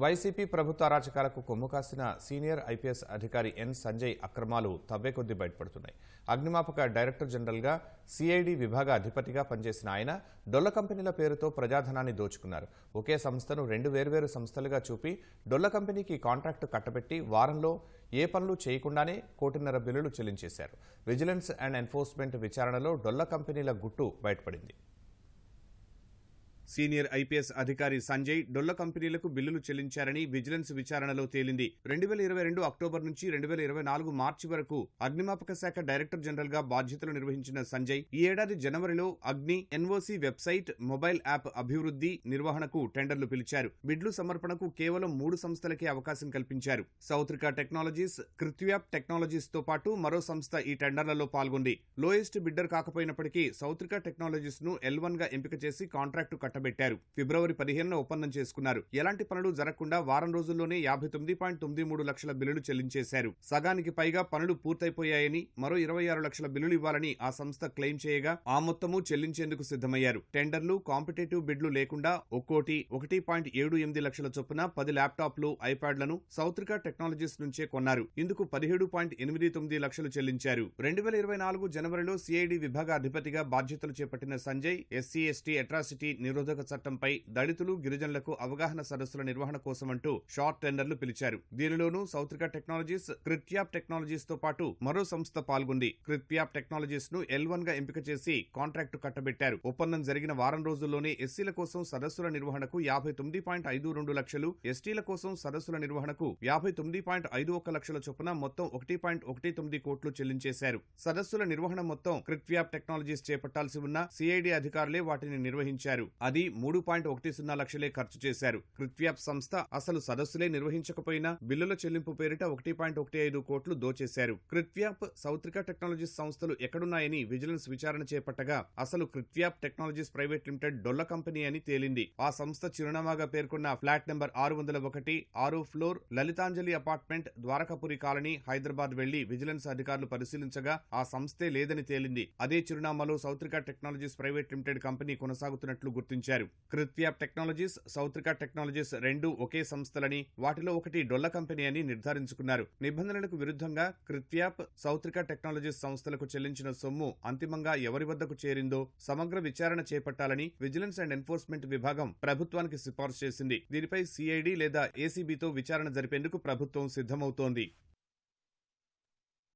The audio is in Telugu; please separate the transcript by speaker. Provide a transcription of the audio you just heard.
Speaker 1: వైసీపీ ప్రభుత్వ అరాచకాలకు కొమ్ము కాసిన సీనియర్ ఐపీఎస్ అధికారి ఎన్ సంజయ్ అక్రమాలు తవ్వే కొద్దీ బయటపడుతున్నాయి. అగ్నిమాపక డైరెక్టర్ జనరల్గా సిఐడి విభాగ అధిపతిగా పనిచేసిన ఆయన డొల్ల కంపెనీల పేరుతో ప్రజాధనాన్ని దోచుకున్నారు. ఒకే సంస్థను రెండు వేర్వేరు సంస్థలుగా చూపి డొల్ల కంపెనీకి కాంట్రాక్టు కట్టబెట్టి వారంలో ఏ పనులు చేయకుండానే కోటిన్నర బిల్లులు చెల్లించేశారు. విజిలెన్స్ అండ్ ఎన్ఫోర్స్మెంట్ విచారణలో డొల్ల కంపెనీల గుట్టు బయటపడింది. సీనియర్ ఐపీఎస్ అధికారి సంజయ్ డొల్ల కంపెనీలకు బిల్లులు చెల్లించారని విజిలెన్స్ విచారణలో తేలింది. రెండు వేల ఇరవై రెండు అక్టోబర్ నుంచి రెండు వేల ఇరవై నాలుగు మార్చి వరకు అగ్నిమాపక శాఖ డైరెక్టర్ జనరల్గా బాధ్యతలు నిర్వహించిన సంజయ్ ఈ ఏడాది జనవరిలో అగ్ని ఎన్ఓసి వెబ్సైట్ మొబైల్ యాప్ అభివృద్ధి నిర్వహణకు టెండర్లు పిలిచారు. బిడ్లు సమర్పణకు కేవలం మూడు సంస్థలకే అవకాశం కల్పించారు. సౌత్రికా టెక్నాలజీస్ కృత్వ్యాప్ టెక్నాలజీస్తో పాటు మరో సంస్థ ఈ టెండర్లలో పాల్గొంది. లోయెస్ట్ బిడ్డర్ కాకపోయినప్పటికీ సౌత్రికా టెక్నాలజీస్ను ఎల్ వన్గా ఎంపిక చేసి కాంట్రాక్టు కట్టబెట్టారు. పెట్టారు. ఫిబ్రవరి పదిహేనున ఒప్పందం చేసుకున్నారు. ఎలాంటి పనులు జరగకుండా వారం రోజుల్లోనే యాభై తొమ్మిది పాయింట్ తొమ్మిది మూడు లక్షల బిల్లులు చెల్లించేశారు. సగానికి పైగా పనులు పూర్తయిపోయాయని మరో ఇరవై ఆరు లక్షల బిల్లులు ఇవ్వాలని ఆ సంస్థ క్లెయిమ్ చేయగా ఆ మొత్తము చెల్లించేందుకు సిద్ధమయ్యారు. టెండర్లు కాంపిటేటివ్ బిడ్లు లేకుండా ఒక్కోటి ఒకటి పాయింట్ ఏడు ఎనిమిది లక్షల చొప్పున పది ల్యాప్టాప్లు ఐప్యాడ్లను సౌత్రికా టెక్నాలజీస్ నుంచే కొన్నారు. ఇందుకు పదిహేడు పాయింట్ ఎనిమిది తొమ్మిది లక్షలు చెల్లించారు. రెండు వేల ఇరవై నాలుగు జనవరిలో సిఐడి విభాగ అధిపతిగా బాధ్యతలు చేపట్టిన సంజయ్ ఎస్సీ ఎస్టీ అట్రాసిటీ నిరోధక చట్టంపై దళితులు గిరిజనులకు అవగాహన సదస్సుల నిర్వహణ కోసమంటూ షార్ట్ టెండర్లు పిలిచారు. దీనిలోనూ సౌత్రిక టెక్నాలజీస్ క్రిత్యాప్ టెక్నాలజీస్తో పాటు మరో సంస్థ పాల్గొంది. క్రిత్యాప్ టెక్నాలజీస్ను ఎల్ వన్గా ఎంపిక చేసి కాంట్రాక్టు కట్టబెట్టారు. ఒప్పందం జరిగిన వారం రోజుల్లోనే ఎస్సీల కోసం సదస్సుల నిర్వహణకు యాభై తొమ్మిది పాయింట్ ఐదు రెండు లక్షలు ఎస్టీల కోసం సదస్సుల నిర్వహణకు యాభై తొమ్మిది పాయింట్ ఐదు ఒక్క లక్షల చొప్పున మొత్తం ఒకటి పాయింట్ ఒకటి తొమ్మిది కోట్లు చెల్లించేశారు. సదస్సుల నిర్వహణ మొత్తం క్రిక్వ్యాప్ టెక్నాలజీస్ చేపట్టాల్సి ఉన్న సిఐడి అధికారులే వాటిని నిర్వహించారు. అది మూడు పాయింట్ ఒకటి సున్నా లక్షలే ఖర్చు చేశారు. క్రిక్వ్యాప్ సంస్థ అసలు సదస్సులే నిర్వహించకపోయినా బిల్లుల చెల్లింపు పేరిట ఒకటి పాయింట్ ఒకటి ఐదు కోట్లు దోచేశారు. కృత్యాప్ సౌత్రిక టెక్నాలజీస్ సంస్థలు ఎక్కడున్నాయని విజిలెన్స్ విచారణ చేపట్టగా అసలు కృత్యాప్ టెక్నాలజీస్ ప్రైవేట్ లిమిటెడ్ డొల్ల కంపెనీ అని తేలింది. ఆ సంస్థ చిరునామాగా పేర్కొన్న ఫ్లాట్ నెంబర్ ఆరు వందల ఒకటి ఆరో floor Lalithanjali apartment Dwarakapuri colony Hyderabad వెళ్ళి విజిలెన్స్ అధికారులు పరిశీలించగా ఆ సంస్థే లేదని తేలింది. అదే చిరునామాలో Soutrika technologies private limited company కొనసాగుతున్నట్లు గుర్తించారు. కృత్యాప్ టెక్నాలజీస్ సౌత్రికా టెక్నాలజీస్ రెండు ఒకే సంస్థలని వాటిలో ఒకటి డొల్ల కంపెనీ అని నిర్ధారించుకున్నారు. నిబంధనలకు విరుద్ధంగా కృత్యాప్ సౌత్రికా టెక్నాలజీస్ సంస్థలకు చెల్లించిన సొమ్ము అంతిమంగా ఎవరి వద్దకు చేరిందో సమగ్ర విచారణ చేపట్టాలని విజిలెన్స్ అండ్ ఎన్ఫోర్స్మెంట్ విభాగం ప్రభుత్వానికి సిఫార్సు చేసింది. దీనిపై సిఐడి లేదా ఏసీబీతో విచారణ జరిపేందుకు ప్రభుత్వం సిద్ధమవుతోంది.